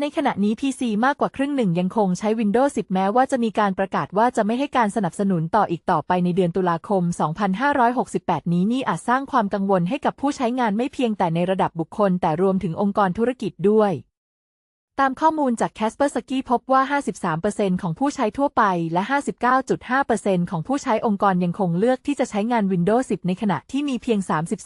ในขณะนี้ PC มากกว่าครึ่งหนึ่งยังคงใช้ Windows 10 แม้ว่าจะมีการประกาศว่าจะไม่ให้การสนับสนุนต่ออีกต่อไปในเดือนตุลาคม 2568 นี้นี่อาจสร้างความกังวลให้กับผู้ใช้งานไม่เพียงแต่ในระดับบุคคล แต่รวมถึงองค์กรธุรกิจด้วย ตามข้อมูลจาก Kaspersky พบว่า 53%ของผู้ใช้ทั่วไปและ 59.5%ของผู้ใช้องค์กรยังคงเลือกที่จะใช้งาน Windows 10 ในขณะที่มีเพียง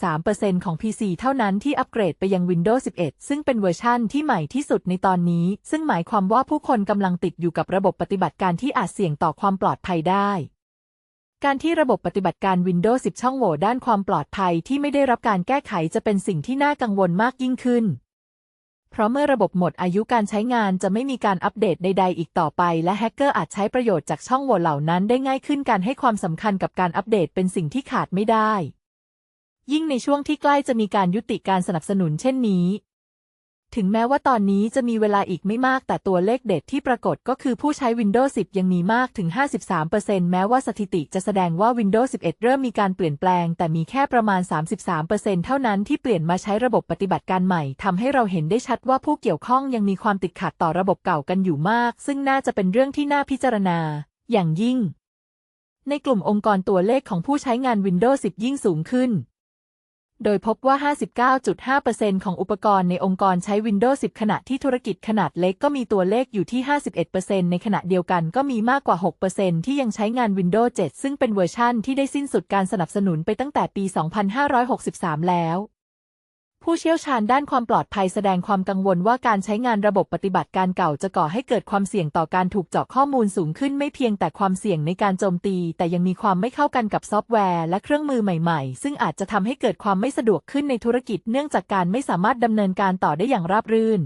33%ของ PC เท่านั้นที่อัปเกรดไปยัง Windows 11 ซึ่งเป็นเวอร์ชั่นที่ใหม่ที่สุดในตอนนี้ ซึ่งหมายความว่าผู้คนกำลังติดอยู่กับระบบปฏิบัติการที่อาจเสี่ยงต่อความปลอดภัยได้การที่ระบบปฏิบัติการ Windows 10 ช่องโหว่ด้านความปลอดภัยที่ไม่ได้รับการแก้ไขจะเป็นสิ่งที่น่ากังวลมากยิ่งขึ้น เพราะเมื่อระบบหมดอายุการใช้งานจะไม่มีการอัปเดตใด ๆ อีกต่อไป และแฮกเกอร์อาจใช้ประโยชน์จากช่องโหว่เหล่านั้นได้ง่ายขึ้นการให้ความสำคัญกับการอัปเดตเป็นสิ่งที่ขาดไม่ได้ ยิ่งในช่วงที่ใกล้จะมีการยุติการสนับสนุนเช่นนี้ ถึงแม้ว่าตอนนี้จะมีเวลาอีกไม่มากแต่ตัวเลขเด็ดที่ปรากฏก็คือผู้ใช้ Windows 10 ยังมีมากถึง 53%แม้ว่าสถิติจะแสดงว่า Windows 11 เริ่มมีการเปลี่ยนแปลง แต่มีแค่ประมาณ 33%เท่านั้นที่เปลี่ยนมาใช้ระบบปฏิบัติการใหม่ทำให้เราเห็นได้ชัดว่าผู้เกี่ยวข้องยังมีความติดขัดต่อระบบเก่ากันอยู่มาก ซึ่งน่าจะเป็นเรื่องที่น่าพิจารณา อย่างยิ่ง ในกลุ่มองค์กรตัวเลขของผู้ใช้งาน Windows 10 ยิ่งสูงขึ้น โดยพบว่า 59.5%ของอุปกรณ์ในองค์กรใช้ Windows 10 ขณะที่ธุรกิจขนาดเล็กก็มีตัวเลขอยู่ที่ 51%ในขณะเดียวกันก็มีมากกว่า 6%ที่ยังใช้งาน Windows 7 ซึ่งเป็นเวอร์ชั่นที่ได้สิ้นสุดการสนับสนุนไปตั้งแต่ปี 2563 แล้ว ผู้เชี่ยวชาญด้านความปลอดภัยแสดงความกังวลว่าการใช้งานระบบปฏิบัติการเก่าจะก่อให้เกิดความเสี่ยงต่อการถูกเจาะข้อมูลสูงขึ้นไม่เพียงแต่ความเสี่ยงในการโจมตี แต่ยังมีความไม่เข้ากันกับซอฟต์แวร์และเครื่องมือใหม่ๆ ซึ่งอาจจะทำให้เกิดความไม่สะดวกขึ้นในธุรกิจเนื่องจากการไม่สามารถดำเนินการต่อได้อย่างราบรื่น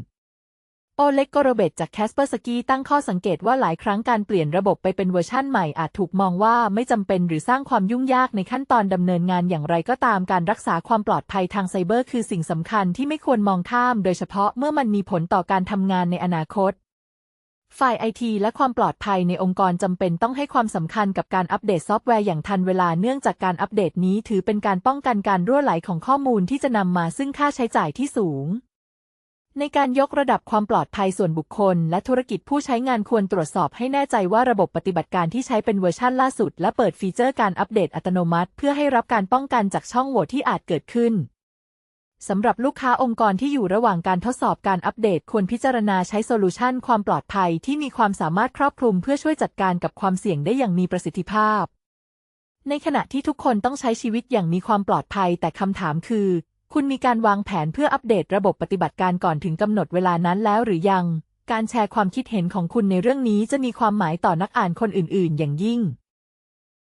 โอเล็กกโรเบตจาก Kaspersky ตั้งข้อสังเกตว่าหลายครั้งการเปลี่ยนระบบไปเป็นเวอร์ชั่นใหม่อาจถูกมองว่าไม่จำเป็นหรือสร้างความยุ่งยากในขั้นตอนดำเนินงานอย่างไรก็ตามการรักษาความปลอดภัยทางไซเบอร์คือสิ่งสำคัญที่ไม่ควรมองข้าม โดยเฉพาะเมื่อมันมีผลต่อการทำงานในอนาคต ฝ่ายไอทีและความปลอดภัยในองค์กรจำเป็นต้องให้ความสำคัญกับการอัปเดตซอฟต์แวร์อย่างทันเวลาเนื่องจากการอัปเดตนี้ถือเป็นการป้องกันการรั่วไหลของข้อมูลที่จะนำมาซึ่งค่าใช้จ่ายที่สูง ในการยกระดับความปลอดภัยส่วนบุคคล และธุรกิจผู้ใช้งานควรตรวจสอบให้แน่ใจว่าระบบปฏิบัติการที่ใช้เป็นเวอร์ชันล่าสุด และเปิดฟีเจอร์การอัปเดตอัตโนมัติ เพื่อให้รับการป้องกันจากช่องโหว่ที่อาจเกิดขึ้นสำหรับลูกค้าองค์กรที่อยู่ระหว่างการทดสอบการอัปเดต ควรพิจารณาใช้โซลูชันความปลอดภัยที่มีความสามารถครอบคลุมเพื่อช่วยจัดการกับความเสี่ยงได้อย่างมีประสิทธิภาพ ในขณะที่ทุกคนต้องใช้ชีวิตอย่างมีความปลอดภัย แต่คำถามคือ คุณมีการวางแผนเพื่ออัปเดตระบบปฏิบัติการก่อนถึงกำหนดเวลานั้นแล้วหรือยัง การแชร์ความคิดเห็นของคุณในเรื่องนี้จะมีความหมายต่อนักอ่านคนอื่น ๆ อย่างยิ่ง